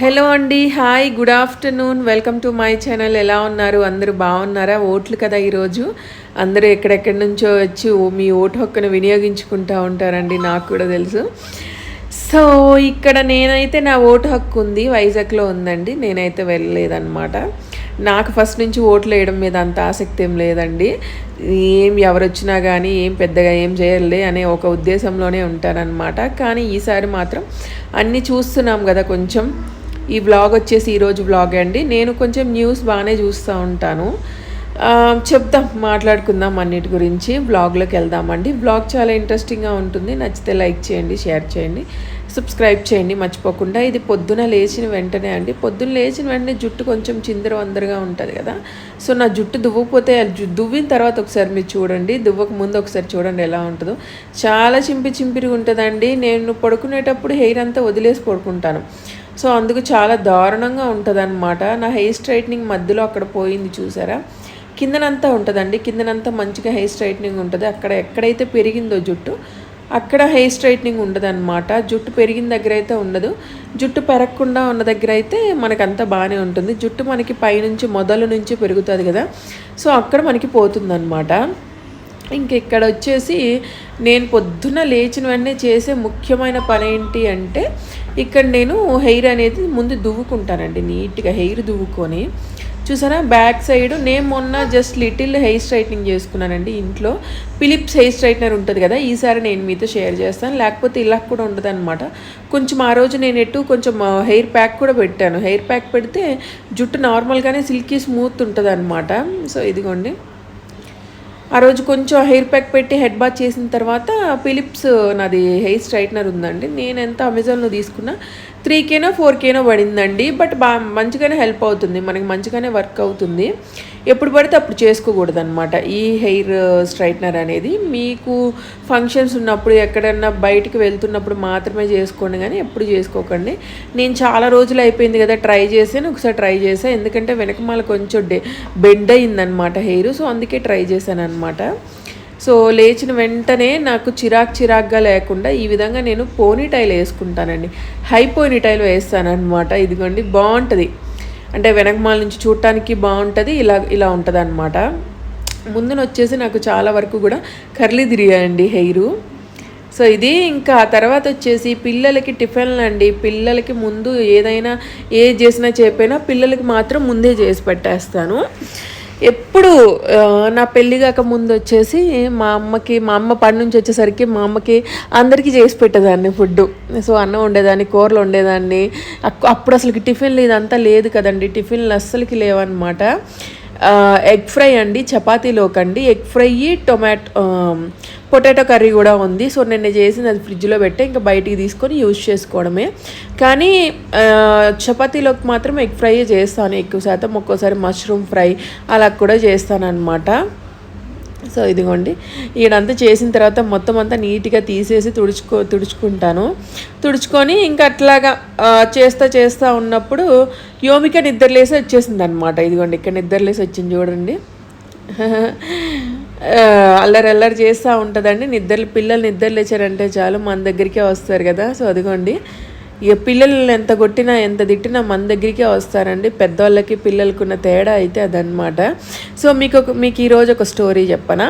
Hello అండి hi good afternoon welcome to my channel ఎలా ఉన్నారు? అందరూ బాగున్నారా? ఓట్లు కదా ఈరోజు. అందరూ ఎక్కడెక్కడి నుంచో వచ్చి ఓ- మీ ఓటు హక్కును వినియోగించుకుంటూ ఉంటారండి నాకు కూడా తెలుసు. సో ఇక్కడ నేనైతే నా ఓటు హక్కు ఉంది వైజాగ్లో ఉందండి నేనైతే వెళ్ళలేదన్నమాట. నాకు ఫస్ట్ నుంచి ఓట్లు వేయడం మీద అంత ఆసక్తి ఏం లేదండి. ఏం ఎవరొచ్చినా కానీ ఏం పెద్దగా ఏం చేయలే అనే ఒక ఉద్దేశంలోనే ఉంటానన్నమాట. కానీ ఈసారి మాత్రం అన్నీ చూస్తున్నాం కదా కొంచెం. ఈ బ్లాగ్ వచ్చేసి ఈరోజు బ్లాగ్ అండి. నేను కొంచెం న్యూస్ బాగానే చూస్తూ ఉంటాను. చెప్దాం మాట్లాడుకుందాం అన్నిటి గురించి. బ్లాగ్లోకి వెళ్దామండి. బ్లాగ్ చాలా ఇంట్రెస్టింగ్గా ఉంటుంది. నచ్చితే లైక్ చేయండి షేర్ చేయండి సబ్స్క్రైబ్ చేయండి. మర్చిపోకుండా ఇది పొద్దున లేచిన వెంటనే అండి. పొద్దున లేచిన వెంటనే జుట్టు కొంచెం చిందర వందరగా ఉంటుంది కదా. సో నా జుట్టు దువ్వకపోతే దువ్విన తర్వాత ఒకసారి మీరు చూడండి. దువ్వక ముందు ఒకసారి చూడండి ఎలా ఉంటుందో. చాలా చింపి చింపిరి ఉంటుందండి. నేను పడుకునేటప్పుడు హెయిర్ అంతా వదిలేసి పడుకుంటాను. సో అందుకు చాలా దారుణంగా ఉంటుంది నా హెయిర్ స్ట్రైట్నింగ్ మధ్యలో అక్కడ పోయింది చూసారా? కిందనంతా ఉంటుందండి. కిందనంతా మంచిగా హెయిర్ స్ట్రైట్నింగ్ ఉంటుంది. అక్కడ ఎక్కడైతే పెరిగిందో జుట్టు అక్కడ హెయిర్ స్ట్రైట్నింగ్ ఉండదు జుట్టు పెరిగిన దగ్గర అయితే ఉండదు. జుట్టు పెరగకుండా ఉన్న దగ్గర అయితే మనకంతా బాగానే ఉంటుంది. జుట్టు మనకి పైనుంచి మొదలు నుంచి పెరుగుతుంది కదా. సో అక్కడ మనకి పోతుందన్నమాట. ఇంక ఇక్కడ వచ్చేసి నేను పొద్దున్న లేచిన వెంటనే చేసే ముఖ్యమైన పని ఏంటి అంటే ఇక్కడ నేను హెయిర్ అనేది ముందు దువ్వుకుంటానండి నీట్గా హెయిర్ దువ్వుకొని. చూసారా? బ్యాక్ సైడ్ నేను మొన్న జస్ట్ లిటిల్ హెయిర్ స్ట్రైట్నింగ్ చేసుకున్నానండి ఇంట్లో. ఫిలిప్స్ హెయిర్ స్ట్రైట్నర్ ఉంటుంది కదా ఈసారి నేను మీతో షేర్ చేస్తాను. లేకపోతే ఇలా కూడా ఉండదు అనమాట కొంచెం ఆ రోజు నేను ఎటు కొంచెం హెయిర్ ప్యాక్ కూడా పెట్టాను. హెయిర్ ప్యాక్ పెడితే జుట్టు నార్మల్గానే సిల్కీ స్మూత్ ఉంటుంది అనమాట సో ఇదిగోండి. ఆ రోజు కొంచెం హెయిర్ ప్యాక్ పెట్టి హెడ్ బాత్ చేసిన తర్వాత ఫిలిప్స్ నాది హెయిర్ స్ట్రైట్నర్ ఉందండి. నేను ఎంత అమెజాన్లో తీసుకున్నా త్రీ కేనో ఫోర్ కేనో పడిందండి. బట్ బా మంచిగానే హెల్ప్ అవుతుంది. మనకి మంచిగానే వర్క్ అవుతుంది. ఎప్పుడు పడితే అప్పుడు చేసుకోకూడదు అనమాట ఈ హెయిర్ స్ట్రైట్నర్ అనేది మీకు ఫంక్షన్స్ ఉన్నప్పుడు ఎక్కడన్నా బయటికి వెళ్తున్నప్పుడు మాత్రమే చేసుకోండి కానీ ఎప్పుడు చేసుకోకండి. నేను చాలా రోజులు అయిపోయింది కదా ట్రై చేశాను ఒకసారి ట్రై చేసాను ఎందుకంటే వెనకమాల కొంచెం డే బెండ్ అయిందనమాట హెయిర్ సో అందుకే ట్రై చేశాను అనమాట సో లేచిన వెంటనే నాకు చిరాక్ చిరాక్గా లేకుండా ఈ విధంగా నేను పోనీ టైల్ వేసుకుంటానండి. హై పోనీ టైల్ వేస్తానమాట ఇదిగోండి బాగుంటుంది. అంటే వెనకమాల నుంచి చూడటానికి బాగుంటుంది ఇలా ఇలా ఉంటుంది అనమాట ముందున వచ్చేసి నాకు చాలా వరకు కూడా కర్లీ తిరిగాయండి హెయిరు. సో ఇది ఇంకా తర్వాత వచ్చేసి పిల్లలకి టిఫిన్లు అండి. పిల్లలకి ముందు ఏదైనా ఏ చేసినా చెప్పైనా పిల్లలకి మాత్రం ముందే చేసి పెట్టేస్తాను. ఎప్పుడు నా పెళ్ళి కాక ముందు వచ్చేసి మా అమ్మకి మా అమ్మ పని నుంచి వచ్చేసరికి మా అమ్మకి అందరికీ చేసి పెట్టేదాన్ని ఫుడ్ సో అన్నం వండేదాన్ని కూరలు వండేదాన్ని. అప్పుడు అసలుకి టిఫిన్లు ఇదంతా లేదు కదండి. టిఫిన్లు అస్సలకి లేవన్నమాట. ఎగ్ ఫ్రై అండి చపాతీలోకండి. Egg fry tomato potato curry కూడా ఉంది. సో నేను చేసింది అది ఫ్రిడ్జ్లో పెట్టి ఇంకా బయటికి తీసుకొని యూజ్ చేసుకోవడమే. కానీ చపాతీలోకి మాత్రం ఎగ్ ఫ్రై చేస్తాను. ఎక్కువ శాతం ఒక్కోసారి మష్రూమ్ ఫ్రై అలా కూడా చేస్తాను సో ఇదిగోండి. ఈడంతా చేసిన తర్వాత మొత్తం అంతా నీట్గా తీసేసి తుడుచుకో తుడుచుకుంటాను. తుడుచుకొని ఇంకా అట్లాగా చేస్తా చేస్తా ఉన్నప్పుడు యోమిక నిద్రలేసి వచ్చేసింది అనమాట ఇదిగోండి ఇక్కడ నిద్రలేసి వచ్చింది చూడండి. అల్లరి అల్లరి చేస్తూ ఉంటుందండి. నిద్ర పిల్లలు నిద్ర లేచారంటే చాలు మన దగ్గరికే వస్తారు కదా. సో అదిగోండి. ఇక పిల్లల్ని ఎంత కొట్టినా ఎంత తిట్టినా మన దగ్గరికే వస్తారండి. పెద్దవాళ్ళకి పిల్లలకి ఉన్న తేడా అయితే అదనమాట సో మీకు ఒక మీకు ఈరోజు ఒక స్టోరీ చెప్పనా?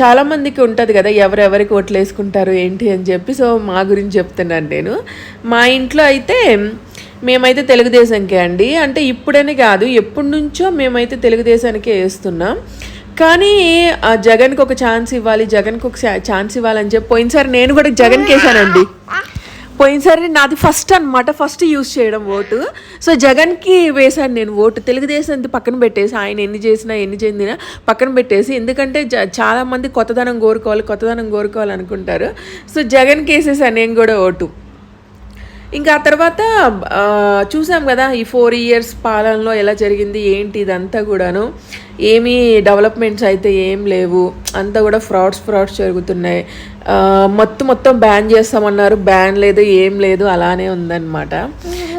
చాలామందికి ఉంటుంది కదా ఎవరెవరికి ఓట్లు వేసుకుంటారు ఏంటి అని చెప్పి. సో మా గురించి చెప్తున్నాను నేను. మా ఇంట్లో అయితే మేమైతే తెలుగుదేశంకే అండి. అంటే ఇప్పుడని కాదు ఎప్పటి నుంచో మేమైతే తెలుగుదేశానికే వేస్తున్నాం. కానీ ఆ జగన్కి ఒక ఛాన్స్ ఇవ్వాలి జగన్కి ఒక ఛాన్స్ ఇవ్వాలని చెప్పి పోయినసారి నేను కూడా జగన్కి వేసానండి. పోయినసారి నాది ఫస్ట్ అన్నమాట ఫస్ట్ యూజ్ చేయడం ఓటు. సో జగన్కి వేశాను నేను ఓటు. తెలుగుదేశం పక్కన పెట్టేసి ఆయన ఎన్ని చేసినా ఎన్ని చెందినా పక్కన పెట్టేసి ఎందుకంటే జ- చాలామంది కొత్తదనం కోరుకోవాలి కొత్తదనం కోరుకోవాలి అనుకుంటారు. సో జగన్కి వేసేసాను నేను కూడా ఓటు. ఇంకా ఆ తర్వాత చూసాం కదా ఈ ఫోర్ ఇయర్స్ పాలనలో ఎలా జరిగింది ఏంటి ఇదంతా కూడాను. ఏమీ డెవలప్మెంట్స్ అయితే ఏం లేవు. అంతా కూడా ఫ్రాడ్స్ ఫ్రాడ్స్ జరుగుతున్నాయి. మొత్తం మొత్తం బ్యాన్ చేస్తామన్నారు. బ్యాన్ లేదు ఏం లేదు అలానే ఉందన్నమాట.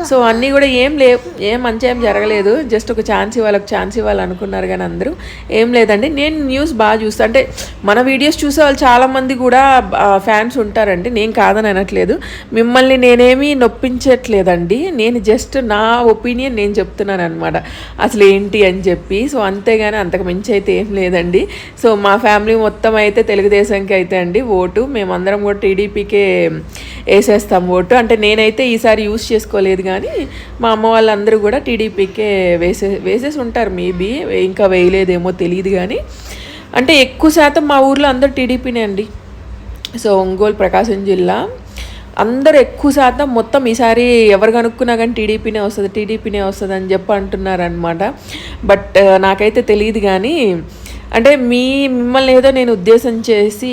సో అన్నీ కూడా ఏం లేవు ఏం మంచి ఏం జరగలేదు. జస్ట్ ఒక ఛాన్స్ ఇవ్వాలి ఒక ఛాన్స్ ఇవ్వాలి అనుకున్నారు కానీ అందరూ ఏం లేదండి. నేను న్యూస్ బాగా చూస్తాను అంటే మన వీడియోస్ చూసే వాళ్ళు చాలామంది కూడా ఫ్యాన్స్ ఉంటారండి. నేను కాదని అనట్లేదు. మిమ్మల్ని నేనేమీ నొప్పించట్లేదండి. నేను జస్ట్ నా ఒపీనియన్ నేను చెప్తున్నాను అనమాట అసలు ఏంటి అని చెప్పి. సో అంతేగాని అంతకు మించి అయితే ఏం లేదండి. సో మా ఫ్యామిలీ మొత్తం అయితే తెలుగుదేశంకి అయితే అండి ఓటు. మేమందరం కూడా టీడీపీకే వేసేస్తాం ఓటు. అంటే నేనైతే ఈసారి యూస్ చేసుకోలేదు కానీ మా అమ్మ వాళ్ళందరూ కూడా టీడీపీకే వేసే వేసేసి ఉంటారు. మేబీ ఇంకా వేయలేదేమో తెలియదు కానీ. అంటే ఎక్కువ శాతం మా ఊర్లో అందరూ టీడీపీనే అండి. సో ఒంగోలు ప్రకాశం జిల్లా అందరు ఎక్కువ శాతం మొత్తం ఈసారి ఎవరు కనుక్కున్నా కానీ టీడీపీనే వస్తుంది టీడీపీనే వస్తుంది అని చెప్పి అంటున్నారు అనమాట బట్ నాకైతే తెలియదు కానీ అంటే మీ మిమ్మల్ని ఏదో నేను ఉద్దేశం చేసి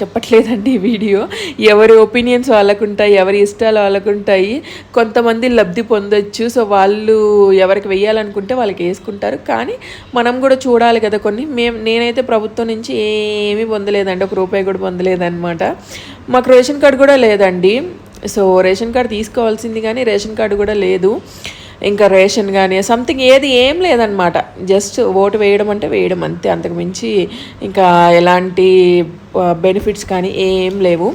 చెప్పట్లేదండి వీడియో. ఎవరి ఒపీనియన్స్ వాళ్ళకు ఉంటాయి ఎవరి ఇష్టాలు వాళ్ళకు ఉంటాయి కొంతమంది లబ్ధి పొందొచ్చు. సో వాళ్ళు ఎవరికి వెయ్యాలనుకుంటే వాళ్ళకి వేసుకుంటారు. కానీ మనం కూడా చూడాలి కదా కొన్ని. మేము నేనైతే ప్రభుత్వం నుంచి ఏమీ పొందలేదండి. ఒక రూపాయి కూడా పొందలేదన్నమాట. మాకు రేషన్ కార్డు కూడా లేదండి. సో రేషన్ కార్డు తీసుకోవాల్సింది కానీ రేషన్ కార్డు కూడా లేదు. ఇంకా రేషన్ కానీ సంథింగ్ ఏది ఏం లేదనమాట జస్ట్ ఓటు వేయడం అంటే వేయడం అంతే. అంతకుమించి ఇంకా ఎలాంటి బెనిఫిట్స్ కానీ ఏం లేవు.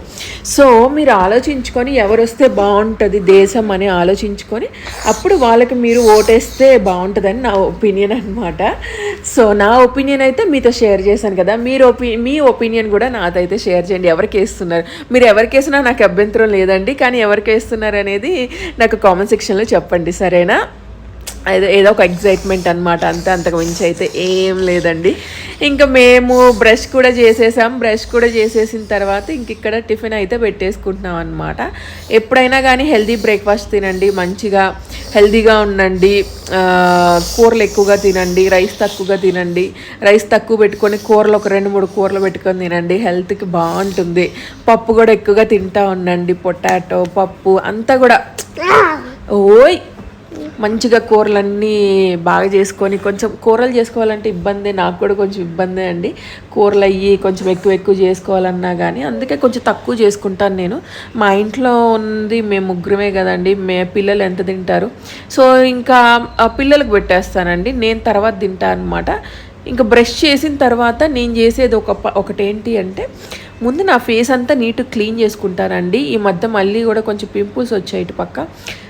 సో మీరు ఆలోచించుకొని ఎవరు వస్తే బాగుంటుంది దేశం అని ఆలోచించుకొని అప్పుడు వాళ్ళకి మీరు ఓటేస్తే బాగుంటుందని నా ఒపీనియన్ అనమాట సో నా ఒపీనియన్ అయితే మీతో షేర్ చేశాను కదా. మీరు ఒపీ మీ ఒపీనియన్ కూడా నాతో అయితే షేర్ చేయండి. ఎవరికి వేస్తున్నారు? మీరు ఎవరికి వేసినా నాకు అభ్యంతరం లేదండి. కానీ ఎవరికి వేస్తున్నారు అనేది నాకు కామెంట్ సెక్షన్లో చెప్పండి. సరేనా? ఏదో ఏదో ఒక ఎగ్జైట్మెంట్ అనమాట అంతే అంతకు మించి అయితే ఏం లేదండి. ఇంకా మేము బ్రష్ కూడా చేసేసాం. బ్రష్ కూడా చేసేసిన తర్వాత ఇంక ఇక్కడ టిఫిన్ అయితే పెట్టేసుకుంటున్నాం అనమాట ఎప్పుడైనా కానీ హెల్దీ బ్రేక్ఫాస్ట్ తినండి. మంచిగా హెల్దీగా ఉండండి. కూరలు ఎక్కువగా తినండి. రైస్ తక్కువగా తినండి. రైస్ తక్కువ పెట్టుకొని కూరలు ఒక రెండు మూడు కూరలు పెట్టుకొని తినండి. హెల్త్కి బాగుంటుంది. పప్పు కూడా ఎక్కువగా తింటా ఉండండి. పొటాటో పప్పు అంతా కూడా. ఓయ్! మంచిగా కూరలన్నీ బాగా చేసుకొని కొంచెం కూరలు చేసుకోవాలంటే ఇబ్బంది నాకు కూడా కొంచెం ఇబ్బందే అండి. కూరలు అయ్యి కొంచెం ఎక్కువ ఎక్కువ చేసుకోవాలన్నా కానీ అందుకే కొంచెం తక్కువ చేసుకుంటాను నేను. మా ఇంట్లో ఉంది మేము ముగ్గురమే కదండి మే పిల్లలు ఎంత తింటారు? సో ఇంకా ఆ పిల్లలకు పెట్టేస్తానండి. నేను తర్వాత తింటాను అనమాట ఇంకా బ్రష్ చేసిన తర్వాత నేను చేసేది ఒక ప- ఒకటేంటి అంటే ముందు నా ఫేస్ అంతా నీట్ క్లీన్ చేసుకుంటానండి. ఈ మధ్య మళ్ళీ కూడా కొంచెం పింపుల్స్ వచ్చాయి ఇటు పక్క.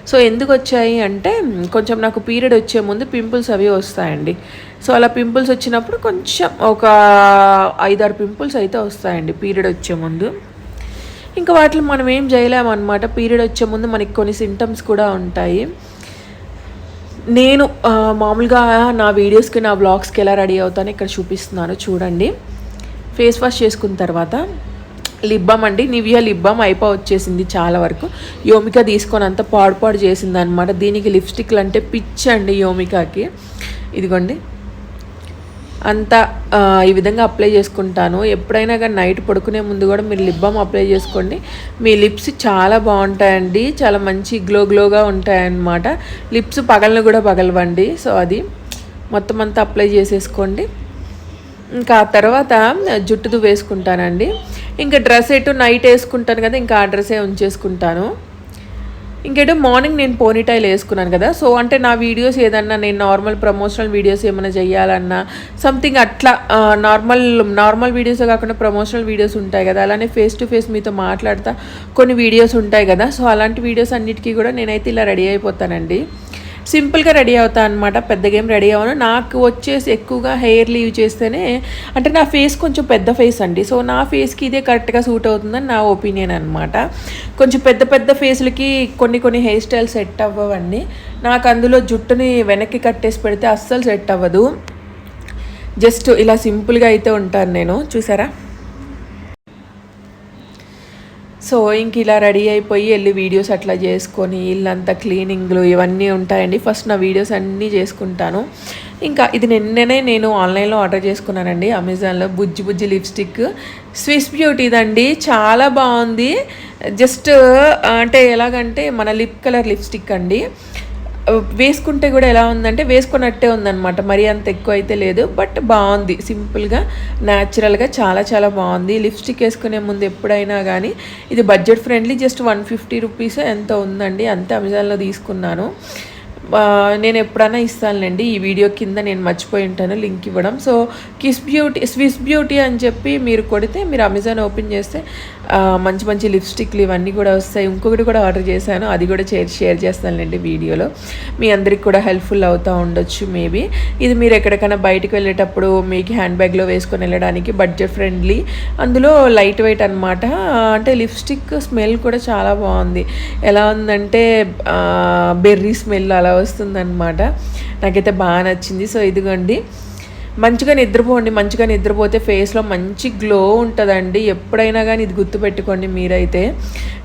సో ఎందుకు వచ్చాయి అంటే కొంచెం నాకు పీరియడ్ వచ్చే ముందు పింపుల్స్ అవి వస్తాయండి. సో అలా పింపుల్స్ వచ్చినప్పుడు కొంచెం ఒక ఐదారు పింపుల్స్ అయితే వస్తాయండి పీరియడ్ వచ్చే ముందు. ఇంకా వాటిని మనం ఏం చేయలేమన్నమాట. పీరియడ్ వచ్చే ముందు మనకి కొన్ని సింటమ్స్ కూడా ఉంటాయి. నేను మామూలుగా నా వీడియోస్కి నా బ్లాగ్స్కి ఎలా రెడీ అవుతానో ఇక్కడ చూపిస్తున్నాను. చూడండి. ఫేస్ వాష్ చేసుకున్న తర్వాత లిప్ బామ్ అండి. నివియా లిప్ బామ్ అయిపో వచ్చేసింది చాలా వరకు. యోమిక తీసుకొని అంత పాడు పాడు చేసింది అనమాట దీనికి లిప్స్టిక్లు అంటే పిచ్చి అండి యోమికాకి. ఇదిగోండి. అంతా ఈ విధంగా అప్లై చేసుకుంటాను. ఎప్పుడైనా కానీ నైట్ పడుకునే ముందు కూడా మీరు లిప్ బామ్ అప్లై చేసుకోండి. మీ లిప్స్ చాలా బాగుంటాయండి. చాలా మంచి గ్లో గ్లోగా ఉంటాయన్నమాట. లిప్స్ పగలను కూడా పగలవండి. సో అది మొత్తం అంతా అప్లై చేసేసుకోండి. ఇంకా ఆ తర్వాత జుట్టుదు వేసుకుంటానండి. ఇంకా డ్రెస్ ఎటు నైట్ వేసుకుంటాను కదా ఇంకా ఆ డ్రెస్సే ఉంచేసుకుంటాను. ఇంకేటో మార్నింగ్ నేను పోనీటైల్ వేసుకున్నాను కదా. సో అంటే నా వీడియోస్ ఏదన్నా నేను నార్మల్ ప్రమోషనల్ వీడియోస్ ఏమైనా చేయాలన్నా సంథింగ్ అట్లా నార్మల్ నార్మల్ వీడియోస్ కాకుండా ప్రమోషనల్ వీడియోస్ ఉంటాయి కదా. అలానే ఫేస్ టు ఫేస్ మీతో మాట్లాడతా. కొన్ని వీడియోస్ ఉంటాయి కదా. సో అలాంటి వీడియోస్ అన్నిటికీ కూడా నేనైతే ఇలా రెడీ అయిపోతానండి. సింపుల్గా రెడీ అవుతా అనమాట పెద్దగా ఏం రెడీ అవ్వను. నాకు వచ్చేసి ఎక్కువగా హెయిర్ లీవ్ చేస్తేనే అంటే నా ఫేస్ కొంచెం పెద్ద ఫేస్ అండి. సో నా ఫేస్కి ఇదే కరెక్ట్గా సూట్ అవుతుందని నా ఒపీనియన్ అనమాట కొంచెం పెద్ద పెద్ద ఫేస్లకి కొన్ని కొన్ని హెయిర్ స్టైల్ సెట్ అవ్వవండి. నాకు అందులో జుట్టుని వెనక్కి కట్టేసి పెడితే అస్సలు సెట్ అవ్వదు. జస్ట్ ఇలా సింపుల్గా అయితే ఉంటాను నేను. చూసారా? సో ఇంక ఇలా రెడీ అయిపోయి వెళ్ళి వీడియోస్ అట్లా చేసుకొని ఇల్లంతా క్లీనింగ్లు ఇవన్నీ ఉంటాయండి. ఫస్ట్ నా వీడియోస్ అన్నీ చేసుకుంటాను. ఇంకా ఇది నిన్ననే నేను ఆన్లైన్లో ఆర్డర్ చేసుకున్నానండి అమెజాన్లో బుజ్జి బుజ్జి లిప్స్టిక్. స్విస్ బ్యూటీదండి చాలా బాగుంది. జస్ట్ అంటే ఎలాగంటే మన లిప్ కలర్ లిప్స్టిక్ అండి. వేసుకుంటే కూడా ఎలా ఉందంటే వేసుకున్నట్టే ఉందన్నమాట. మరి అంత ఎక్కువ అయితే లేదు బట్ బాగుంది. సింపుల్గా న్యాచురల్గా చాలా చాలా బాగుంది. లిప్స్టిక్ వేసుకునే ముందు ఎప్పుడైనా కానీ ఇది budget friendly just one fifty rupees ఎంత ఉందండి. అంతే అమెజాన్లో తీసుకున్నాను. నేను ఎప్పుడైనా ఇస్తానులేండి ఈ వీడియో కింద నేను మర్చిపోయి ఉంటాను లింక్ ఇవ్వడం. So kiss beauty swiss beauty అని చెప్పి మీరు కొడితే మీరు అమెజాన్ ఓపెన్ చేస్తే మంచి మంచి లిప్స్టిక్లు ఇవన్నీ కూడా వస్తాయి. ఇంకొకటి కూడా ఆర్డర్ చేశాను అది కూడా షేర్ షేర్ చేస్తానులేండి వీడియోలో. మీ అందరికి కూడా హెల్ప్ఫుల్ అవుతూ ఉండొచ్చు మేబీ. ఇది మీరు ఎక్కడికైనా బయటకు వెళ్ళేటప్పుడు మీకు హ్యాండ్ బ్యాగ్లో వేసుకొని వెళ్ళడానికి బడ్జెట్ ఫ్రెండ్లీ. అందులో లైట్ వెయిట్ అనమాట అంటే లిప్స్టిక్ స్మెల్ కూడా చాలా బాగుంది. ఎలా ఉందంటే బెర్రీ స్మెల్ అలా వస్తుందన్నమాట. నాకైతే బాగా నచ్చింది. సో ఇదిగోండి. మంచిగా నిద్రపోండి. మంచిగా నిద్రపోతే ఫేస్లో మంచి గ్లో ఉంటుందండి. ఎప్పుడైనా కానీ ఇది గుర్తుపెట్టుకోండి మీరైతే.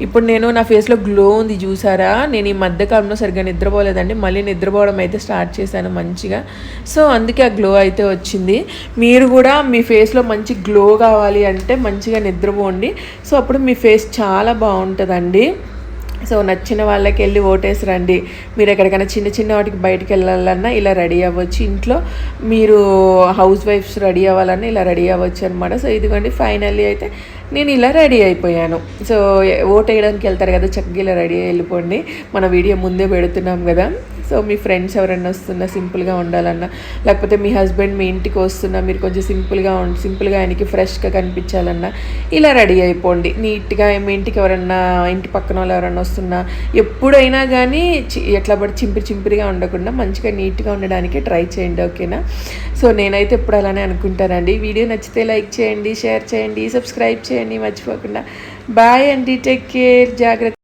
ఇప్పుడు నేను నా ఫేస్లో గ్లో ఉంది చూసారా? నేను ఈ మధ్యకాలంలో సరిగ్గా నిద్రపోలేదండి. మళ్ళీ నిద్రపోవడం అయితే స్టార్ట్ చేశాను మంచిగా. సో అందుకే ఆ గ్లో అయితే వచ్చింది. మీరు కూడా మీ ఫేస్లో మంచి గ్లో కావాలి అంటే మంచిగా నిద్రపోండి. సో అప్పుడు మీ ఫేస్ చాలా బాగుంటుందండి. సో నచ్చిన వాళ్ళకి వెళ్ళి ఓటేసి రండి. మీరు ఎక్కడికైనా చిన్న చిన్న వాటికి బయటికి వెళ్ళాలన్నా ఇలా రెడీ అవ్వచ్చు. ఇంట్లో మీరు హౌస్ వైఫ్స్ రెడీ అవ్వాలన్నా ఇలా రెడీ అవ్వచ్చు అనమాట సో ఇదిగోండి ఫైనల్లీ అయితే నేను ఇలా రెడీ అయిపోయాను. సో ఓట్ వేయడానికి వెళ్తారు కదా చక్కగా ఇలా రెడీ అయ్యి వెళ్ళిపోండి. మన వీడియో ముందే పెడుతున్నాం కదా. సో మీ ఫ్రెండ్స్ ఎవరైనా వస్తున్నా సింపుల్గా ఉండాలన్నా లేకపోతే మీ హస్బెండ్ మీ ఇంటికి వస్తున్నా మీరు కొంచెం సింపుల్గా ఉండి సింపుల్గా ఆయనకి ఫ్రెష్గా కనిపించాలన్నా ఇలా రెడీ అయిపోండి. నీట్గా మీ ఇంటికి ఎవరన్నా ఇంటి పక్కన వాళ్ళు ఎవరన్నా వస్తున్నా ఎప్పుడైనా కానీ చి- ఎట్లా పడి చింపిరి చింపిరిగా ఉండకుండా మంచిగా నీట్గా ఉండడానికి ట్రై చేయండి ఓకేనా? సో నేనైతే ఎప్పుడు అలానే అనుకుంటానండి. వీడియో నచ్చితే లైక్ చేయండి షేర్ చేయండి సబ్స్క్రైబ్ చేయండి మర్చిపోకుండా. బాయ్ అండి టేక్ కేర్ జాగ్రత్త